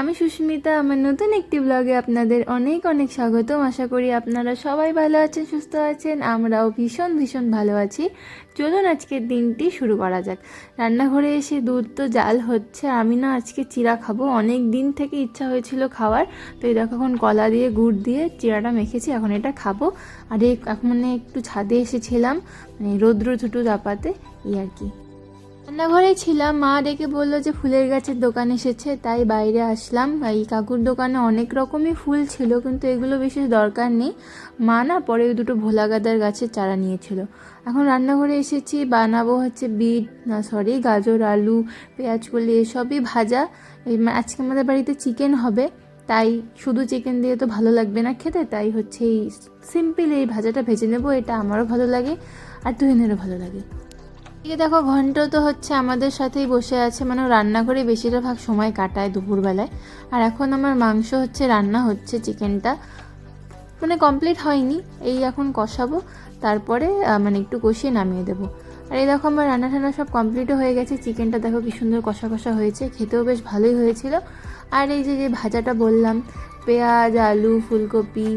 আমি সুস্মিতা আমার নতুন একটি ব্লগে আপনাদের অনেক অনেক স্বাগতম। আশা করি আপনারা সবাই ভালো আছেন, সুস্থ আছেন, আমরাও ভীষণ ভীষণ ভালো আছি। চলুন আজকের দিনটি শুরু করা যাক। রান্নাঘরে এসে দুধ তো জাল হচ্ছে, আমি না আজকে চিরা খাব। অনেক দিন থেকে ইচ্ছা হয়েছিল খাওয়ার, তো এই দেখো এখন কলা দিয়ে, গুড় দিয়ে চিরাটা মেখেছি, এখন এটা খাব। আর মানে একটু ছাদে এসেছিলাম মানে রৌদ্র ছুটু চাপাতে, এই আর কি। রান্নাঘরে ছিলাম, মা ডেকে বলল যে ফুলের গাছের দোকান এসেছে, তাই বাইরে আসলাম। এই কাকুর দোকানে অনেক রকমই ফুল ছিল, কিন্তু এগুলো বিশেষ দরকার নেই। মা না পরে দুটো ভোলা গাদার গাছের চারা নিয়েছিল। এখন রান্নাঘরে এসেছি, বানাবো হচ্ছে বিট, না সরি, গাজর, আলু, পেঁয়াজ, কলি, এসবই ভাজা। আজকে আমাদের বাড়িতে চিকেন হবে, তাই শুধু চিকেন দিয়ে তো ভালো লাগবে না খেতে, তাই হচ্ছে এই সিম্পল এই ভাজাটা ভেজে নেব, এটা আমারও ভালো লাগে আর তুহিনেরও ভালো লাগে। এদিকে দেখো ঘন্ট তো হচ্ছে আমাদের সাথেই বসে আছে। মানে রান্না করে বেশিরভাগ সময় কাটায় দুপুরবেলায়। আর এখন আমার মাংস হচ্ছে, রান্না হচ্ছে, চিকেনটা। মানে কমপ্লিট হয়নি, এই এখন কষাবো। তারপরে মানে একটু কষিয়ে নামিয়ে দেবো। আর এই দেখো, আমার রান্না টান্না সব কমপ্লিটও হয়ে গেছে। চিকেনটা দেখো কি সুন্দর কষা কষা হয়েছে। খেতেও বেশ ভালোই হয়েছিল। আর এই যে যে ভাজাটা বললাম, পেঁয়াজ, আলু, ফুলকপি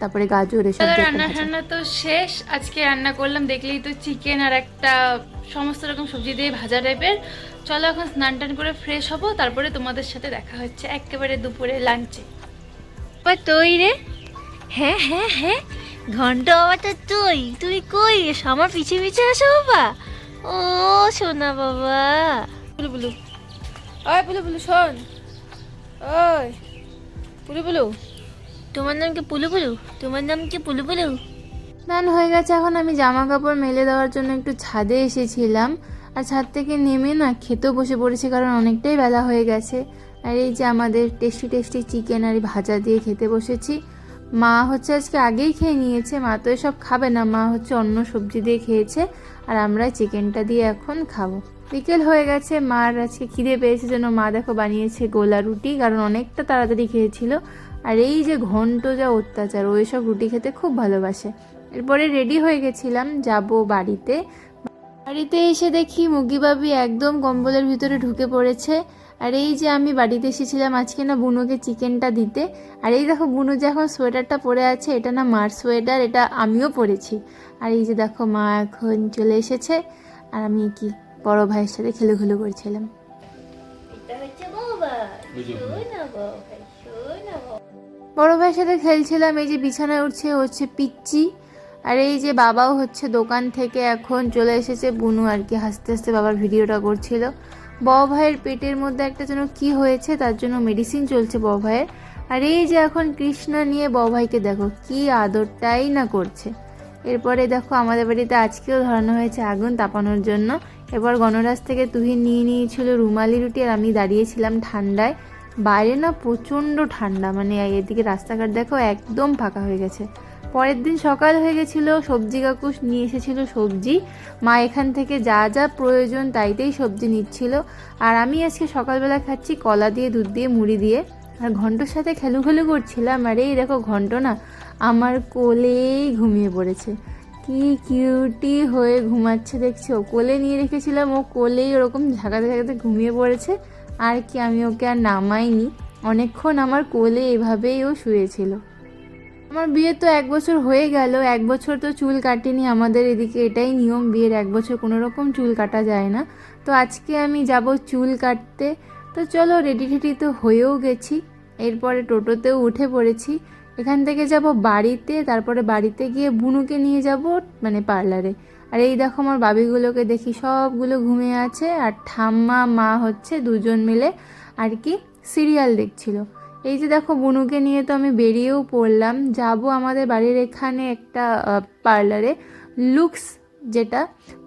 তারপরে গাজর এসব রান্না টান্না তো শেষ। আজকে রান্না করলাম দেখলেই তো চিকেন আর একটা সমস্ত রকম সবজি দিয়ে ভাজা টাইপের চলো এখন স্নান টান করে ফ্রেশ হব তারপরে তোমাদের সাথে দেখা হচ্ছে একেবারে দুপুরে লাঞ্চে তুই রে? হ্যাঁ হ্যাঁ হ্যাঁ। ঘণ্টা বাবাটা তুই। তুই কই? এসো আমার পিছে পিছে আসো বাবা। ও সোনা বাবা। বুলু বুলু ওই বুলু বুলু শোন। ওই। বুলু বুলু তোমার নাম কি পুলু পুলু তোমার নাম কি পুলু পুলু স্নান হয়ে গেছে। এখন আমি জামা কাপড় মেলে দেওয়ার জন্য একটু ছাদে এসেছিলাম। আর ছাদ থেকে নেমে না খেতেও বসে পড়েছি, কারণ অনেকটাই বেলা হয়ে গেছে। আর এই যে আমাদের টেস্টি টেস্টি চিকেন আর ভাজা দিয়ে খেতে বসেছি। মা হচ্ছে আজকে আগেই খেয়ে নিয়েছে। মা তো এসব খাবে না। মা হচ্ছে অন্য সবজি দিয়ে খেয়েছে। আর আমরা চিকেনটা দিয়ে এখন খাব। বিকেল হয়ে গেছে। মার আজকে খিদে পেয়েছে যেন মা দেখো বানিয়েছে গোলা রুটি, কারণ অনেকটা তাড়াতাড়ি খেয়েছিল। আর এই যে ঘন্ট যা অত্যাচার ও এসব রুটি খেতে খুব ভালোবাসে। এরপরে রেডি হয়ে গেছিলাম যাব বাড়িতে। বাড়িতে এসে দেখি মুগি বাবি একদম কম্বলের ভিতরে ঢুকে পড়েছে। আর এই যে আমি বাড়িতে এসেছিলাম আজকে না বুনুকে চিকেনটা দিতে। আর এই দেখো বুনু যে এখন সোয়েটারটা পরে আছে এটা না মার সোয়েটার এটা আমিও পরেছি। আর এই যে দেখো মা এখন চলে এসেছে। আর আমি কি বড় ভাইয়ের সাথে খেলে খুলে করছিলাম। এটা হচ্ছে বাবা বড় ভাইয়ের সাথে খেলছিলাম, এই যে বিছানায় উঠছে হচ্ছে পিচ্চি। আর এই যে বাবাও হচ্ছে দোকান থেকে এখন চলে এসেছে, বুনু আর কি হাসতে হাসতে বাবার ভিডিওটা করছিল। বড় ভাইয়ের পেটের মধ্যে একটা যেন কি হয়েছে, তার জন্য মেডিসিন চলছে বড় ভাইয়ের। আর এই যে এখন কৃষ্ণা নিয়ে বড় ভাইকে দেখো, কি আদরটাই না করছে। এরপরে দেখো আমাদের বাড়িতে আজকেও ধরানো হয়েছে আগুন তাপানোর জন্য। এবার গণরাজ থেকে তুহিন নিয়ে নিয়েছিল রুমালি রুটি আর আমি দাঁড়িয়েছিলাম ঠান্ডায়। বাইরে না প্রচণ্ড ঠান্ডা মানে এদিকে রাস্তাঘাট দেখো একদম ফাঁকা হয়ে গেছে। পরের দিন সকাল হয়ে গেছিল, সবজি কাকু নিয়ে এসেছিল সবজি। মা এখান থেকে যা যা প্রয়োজন তাইতেই সবজি নিচ্ছিল। আর আমি আজকে সকালবেলা খাচ্ছি কলা দিয়ে, দুধ দিয়ে, মুড়ি দিয়ে। আর ঘন্টর সাথে খেলু খেলু করছিলাম, আর এই দেখো ঘন্ট না আমার কোলেই ঘুমিয়ে পড়েছে। কি কিউটি হয়ে ঘুমাচ্ছে দেখছি? ও কোলে নিয়ে রেখেছিলাম, ও কোলেই ওরকম ঝাঁকাতে ঝাঁকাতে ঘুমিয়ে পড়েছে। আর কি আমি ওকে আর নামাইনি। অনেকক্ষণ আমার কোলে এভাবেই ও শুয়েছিল। আমার বিয়ে তো এক বছর হয়ে গেল, এক বছর তো চুল কাটেনি আমাদের এদিকে, এটাই নিয়ম, বিয়ের এক বছর কোনো রকম চুল কাটা যায় না। তো আজকে আমি যাব চুল কাটতে। তো চলো রেডি টেডি তো হয়েও গেছি। এরপরে টোটোতেও উঠে পড়েছি। এখান থেকে যাব বাড়িতে, তারপরে বাড়িতে গিয়ে বুনুকে নিয়ে যাব মানে পার্লারে। আর এই দেখো আমার বাবিগুলোকে দেখি, সবগুলো ঘুমিয়ে আছে আর ঠাম্মা, মা হচ্ছে দুজন মিলে আর কি সিরিয়াল দেখছিল। এই যে দেখো বুনুকে নিয়ে তো আমি বেরিয়েও পড়লাম। যাব আমাদের বাড়ির এখানে একটা পার্লারে। লুকস যেটা,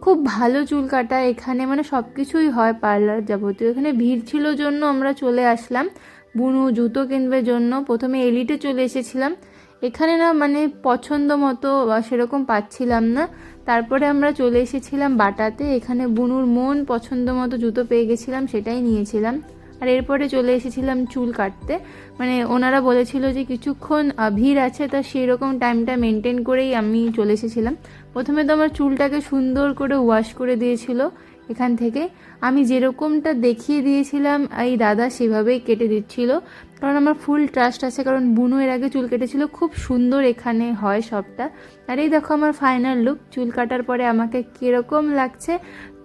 খুব ভালো চুল কাটা এখানে মানে সব কিছুই হয় পার্লার যাবতীয়। এখানে ভিড় ছিল জন্য আমরা চলে আসলাম। বুনু জুতো কিনবে জন্য। প্রথমে এলিটে চলে এসেছিলাম। এখানে না মানে পছন্দ মতো বা সেরকম পাচ্ছিলাম না। তারপরে আমরা চলে এসেছিলাম বাটাতে। এখানে বুনুর মন পছন্দ মতো জুতো পেয়ে গেছিলাম, সেটাই নিয়েছিলাম। আর এরপরে চলে এসেছিলাম চুল কাটতে। মানে ওনারা বলেছিল যে কিছুক্ষণ ভিড় আছে, তা সেই রকম টাইমটা মেনটেন করেই আমি চলে এসেছিলাম। প্রথমে তো আমার চুলটাকে সুন্দর করে ওয়াশ করে দিয়েছিল। এখান থেকে। আমি যেরকমটা দেখিয়ে দিয়েছিলাম, এই দাদা সেভাবেই কেটে দিচ্ছিল। কারণ আমার ফুল ট্রাস্ট আছে, কারণ বুনো এর আগে চুল কেটেছিল, খুব সুন্দর এখানে হয় সবটা। আর এই দেখো আমার ফাইনাল লুক চুল কাটার পরে আমাকে কীরকম লাগছে,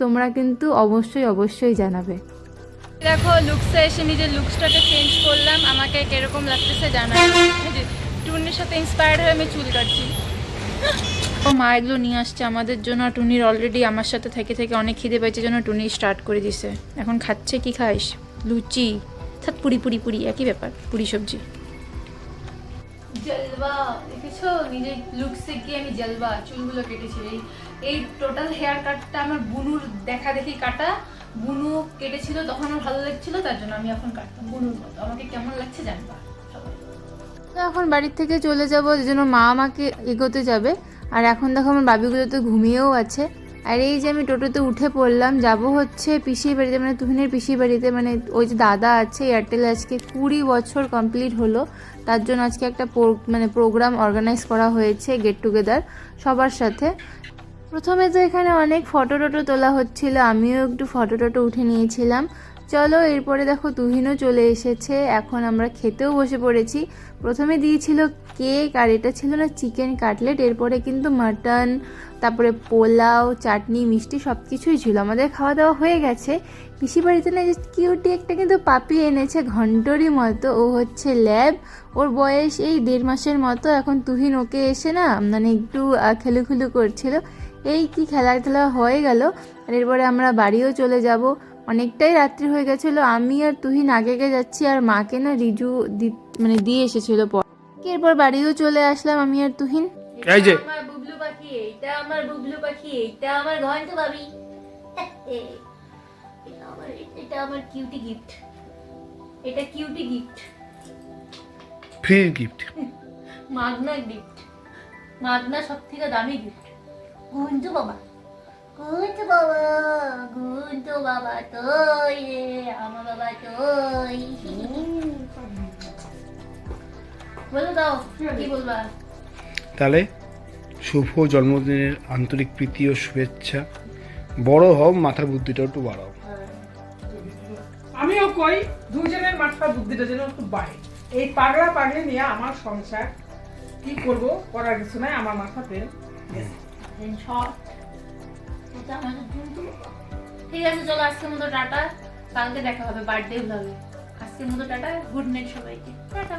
তোমরা কিন্তু অবশ্যই অবশ্যই জানাবে। দেখো লুকসে এসে নিজের লুকসটাকে চেঞ্জ করলাম, আমাকে কীরকম লাগতেছে যে, টুনির সাথে ইন্সপায়ার্ড হয়ে আমি চুল কাটছি। মা এগুলো নিয়ে আসছে আমাদের জন্য আর টুনির অলরেডি আমার সাথে থেকে থেকে অনেক খিদে পেয়েছে জন্য টুনি স্টার্ট করে দিছে। এখন খাচ্ছে কি খাইস? লুচি। থাক পুরি পুরি পুরি একই ব্যাপার পুরি সবজি। জলবা দেখেছ? নিজের লুকসে গিয়ে আমি জলবা চুলগুলো কেটেছি। এই এই টোটাল হেয়ার কাটটা আমার বুনুর দেখা দেখি কাটা। বুনু কেটেছিল তখন আমার ভালো লাগছিল তার জন্য আমি এখন কাটতাম বুনুর মতো। আমাকে কেমন লাগছে জানবা? এখন বাড়ির থেকে চলে যাব যে জন্য মা আমাকে এগোতে যাবে। আর এখন দেখো আমার বাবিগুলো তো ঘুমিয়েও আছে। আর এই যে আমি টোটোতে উঠে পড়লাম, যাব হচ্ছে পিসির বাড়িতে মানে তুহিনের পিসির বাড়িতে মানে ওই যে দাদা আছে এয়ারটেলে আজকে কুড়ি বছর কমপ্লিট হলো। তার জন্য আজকে একটা মানে প্রোগ্রাম অর্গানাইজ করা হয়েছে গেট টুগেদার সবার সাথে। প্রথমে তো এখানে অনেক ফটো টটো তোলা হচ্ছিল, আমিও একটু ফটো টটো উঠে নিয়েছিলাম। চলো, এরপরে দেখো তুহিনও চলে এসেছে। এখন আমরা খেতেও বসে পড়েছি। প্রথমে দিয়েছিল কেক, আর এটা ছিল না চিকেন কাটলেট। এরপরে কিন্তু মাটন, তারপরে পোলাও, চাটনি, মিষ্টি সব কিছুই ছিল। আমাদের খাওয়া দাওয়া হয়ে গেছে। পিসি বাড়িতে না যে কিউটি একটা কিন্তু পাপি এনেছে ঘন্টরই মতো। ও হচ্ছে ল্যাব। ওর বয়স এই দেড় মাসের মতো। এখন তুহিন ওকে এসে না মানে একটু খেলুখুলু করছিল। এই কি খেলা টেলা হয়ে গেল। আর এরপরে আমরা বাড়িও চলে যাব। অনেকটাই রাত্রি হয়ে গেছিল। আমি আর তুহিন আগে আগে যাচ্ছি আর মাকে না রিজু দি- মানে দিয়ে এসেছিল পর। এরপর বাড়িও চলে আসলাম আমি আর তুহিন। এই যে। আমার বুবলু পাখি এইটা আমার বুবলু পাখি এইটা আমার ঘন্ট ভাবি। এটা আমার কিউটি গিফট এটা কিউটি গিফট ফ্রি গিফট মাগনা গিফট মাগনা সব থেকে দামি গিফট বাবা। গুঞ্জু বাবা গুঞ্জু বাবা তোই রে আমার বাবা তোই বলো দাও কি বলবা তাহলে শুভ জন্মদিনের আন্তরিক প্রীতি ও শুভেচ্ছা। বড় হও মাথার বুদ্ধিটা একটু বাড়াও। আমিও কই দুজনের মাথার বুদ্ধিটা যেন একটু বাড়ে। এই পাগলা পাগলি নিয়ে আমার সংসার কি করব করার কিছু নাই আমার মাথাতে গুঞ্জু বাবা ঠিক আছে, চলো, আজকের মতো টাটা। কালকে দেখা হবে বার্থডে ভাবে আজকের মতো টাটা গুড নাইট সবাইকে। টাটা